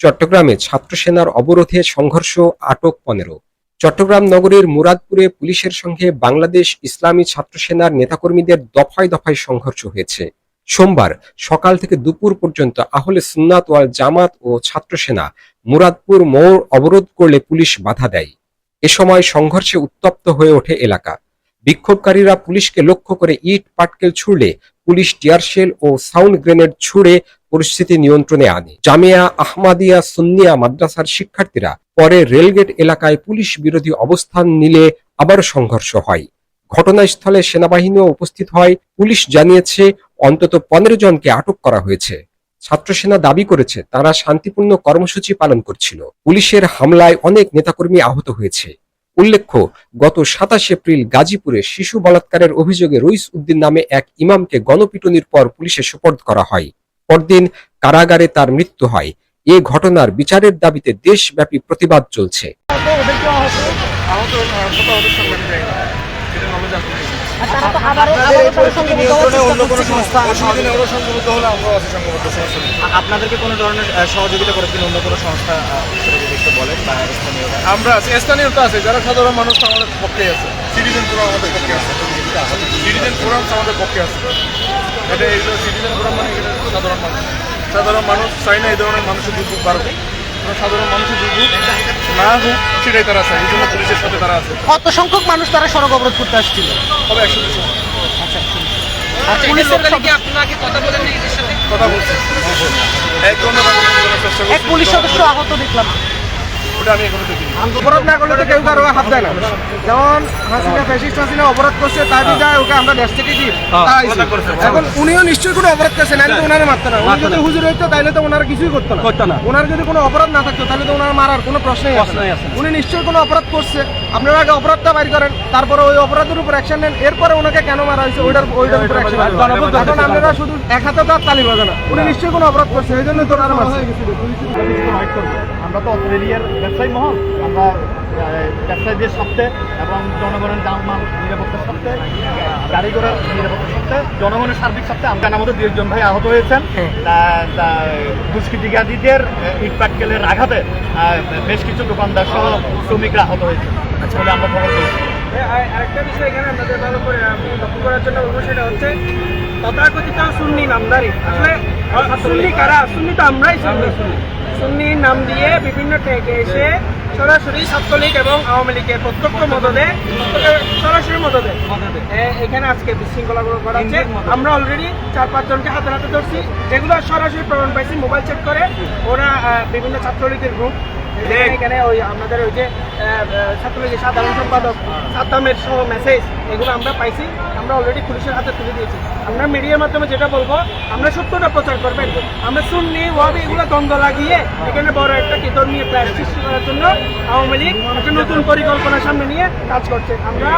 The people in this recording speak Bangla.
চট্টগ্রামে ছাত্র সেনার অবরোধে সংঘর্ষ আটক পনেরো। চট্টগ্রাম নগরীর মুরাদপুরে পুলিশের সঙ্গে বাংলাদেশ ইসলামী ছাত্র সেনার নেতাকর্মীদের দফায় দফায় সংঘর্ষ হয়েছে। সোমবার সকাল থেকে দুপুর পর্যন্ত আহলে সুন্নাত ওয়াল জামাত ও ছাত্র সেনা মুরাদপুর মোড় অবরোধ করলে পুলিশ বাধা দেয়। এ সময় সংঘর্ষে উত্তপ্ত হয়ে ওঠে এলাকা। বিক্ষোভকারীরা পুলিশকে লক্ষ্য করে ইট, পাটকেল ছুড়লে পুলিশ টিয়ারশেল ও সাউন্ড গ্রেনেড ছুড়ে পরিস্থিতি নিয়ন্ত্রণে আনে। জামিয়া আহমাদিয়া সুন্নিয়া মাদ্রাসার শিক্ষার্থীরা পরে রেলগেট এলাকায় পুলিশ বিরোধী অবস্থান নিলে আবার সংঘর্ষ হয়। ঘটনাস্থলে সেনাবাহিনীও উপস্থিত হয়। পুলিশ জানিয়েছে, অন্তত পনেরো জনকে আটক করা হয়েছে। ছাত্র সেনা দাবি করেছে, তারা শান্তিপূর্ণ কর্মসূচি পালন করছিল। পুলিশের হামলায় অনেক নেতাকর্মী আহত হয়েছে। উল্লেখ্য, গত সাতাশ এপ্রিল গাজীপুরে শিশু বলাৎকারের অভিযোগে রইস উদ্দিন নামে এক ইমামকে গণপিটুনির পর পুলিশে সোপর্দ করা হয়। পরদিন কারাগারে তার মৃত্যু হয়। এ ঘটনার বিচারের দাবিতে দেশব্যাপী প্রতিবাদ চলছে। আপনাদেরকে কোনো ধরনের সহযোগিতা করেছেন অন্য কোনো সংস্থা বলেন বা স্থানীয় আমরা আছি স্থানীয় তো আছে যারা সাধারণ মানুষ আমাদের পক্ষে আছে। সিটিজেন আমাদের পক্ষে আছে। সিটিজেন ফোরাম আমাদের পক্ষে আছে। এটা এইগুলো সিটিজেন ফোরাম মানে এটা সাধারণ মানুষ। সাধারণ মানুষ চাই না এই ধরনের মানুষের দুর্ভোগ বাড়বে। সাধারণ মানুষের দুর্ভোগ না হোক সেটাই তারা চায়। এই জন্য পুলিশের সাথে তারা আছে। কত সংখ্যক মানুষ তারা সড়ক অবরোধ করতে আসছিল? তবে একশো দুশো আর পুলিশের কথা বলছি। এক ধরনের চেষ্টা এক পুলিশ সদস্য আহত দেখলাম। ওটা আমি এখনও দেখিনি। অপরাধ না করলে তো কেউ কারও হাত দেয় না। যেমন হাসিনা ফ্যাসিস্ট হাসিনা অপরাধ করছে তাই যায় ওকে আমরা দেশ থেকে কি? করেছে, এখন উনিও নিশ্চয়ই কোনো অপরাধ করছে তো ওনারে মারতো না। উনি যদি হুজুর হইতো তাহলে তো ওনারা কিছুই করতো না। করতো না। ওনার যদি কোনো অপরাধ না থাকতো তাহলে তো ওনার মারার কোনো প্রশ্নই আসে উনি নিশ্চয়ই কোনো অপরাধ করছে। আপনারা আগে অপরাধটা বাইর করেন তারপরে ওই অপরাধের উপর অ্যাকশন নেন। এরপরে ওনাকে কেন মারা হয়েছে ওইটার ওইটার উপর অ্যাকশন এখন আপনারা শুধু এক হাতে তো আর তালি বাজে না। উনি নিশ্চয়ই কোনো অপরাধ করছে এই জন্য তো ওনারা মারছে। আমরা তো অস্ট্রেলিয়ার ব্যবসায়ী মহল। আমরা ব্যবসায়ীদের স্বার্থে এবং জনগণের জানমাল নিরাপত্তার স্বার্থে গাড়ি ঘোড়ার নিরাপত্তার স্বার্থে জনগণের সার্বিক স্বার্থে আমরা আমাদের দু একজন ভাই আহত হয়েছেন। তা দুষ্কৃতিকারীদের ইট পাটকেলের আঘাতে বেশ কিছু দোকানদার সহ শ্রমিকরা আহত হয়েছে বলে আমরা খবর পেয়েছি। আরেকটা বিষয় এখানে আপনাদের ভালো করে আমি লক্ষ্য করার জন্য বলব সেটা হচ্ছে তথাকথিত সুন্নি নামদারি। আসলে সুন্নি কারা? সুন্নি তো আমরাই সুন্নি। সুন্নি নাম দিয়ে বিভিন্ন ট্যাগে এসে সরাসরি ছাত্রলীগ এবং আওয়ামী লীগের প্রত্যক্ষ মদদে সরাসরি মদদে। এখানে আজকে বিশৃঙ্খলা করা হচ্ছে। আমরা অলরেডি চার পাঁচজনকে হাতে হাতে ধরছি। যেগুলো সরাসরি প্রমাণ পাইছি মোবাইল চেক করে ওরা বিভিন্ন ছাত্রলীগের গ্রুপ এখানে ওই আমাদের ওই যে ছাত্রলীগের সাধারণ সম্পাদক সাদ্দামের সহ মেসেজ এগুলো আমরা পাইছি, আমরা অলরেডি পুলিশের হাতে তুলে দিয়েছি। আমরা মিডিয়ার মাধ্যমে যেটা বলব, আমরা সত্যটা প্রচার করবেন আমরা শুননি ওয়াবি এগুলো দ্বন্দ্ব লাগিয়ে এখানে বড় একটা কি ধর্মীয় প্রায় সৃষ্টি করার জন্য আওয়ামী লীগ একটা নতুন পরিকল্পনা সামনে নিয়ে কাজ করছে। আমরা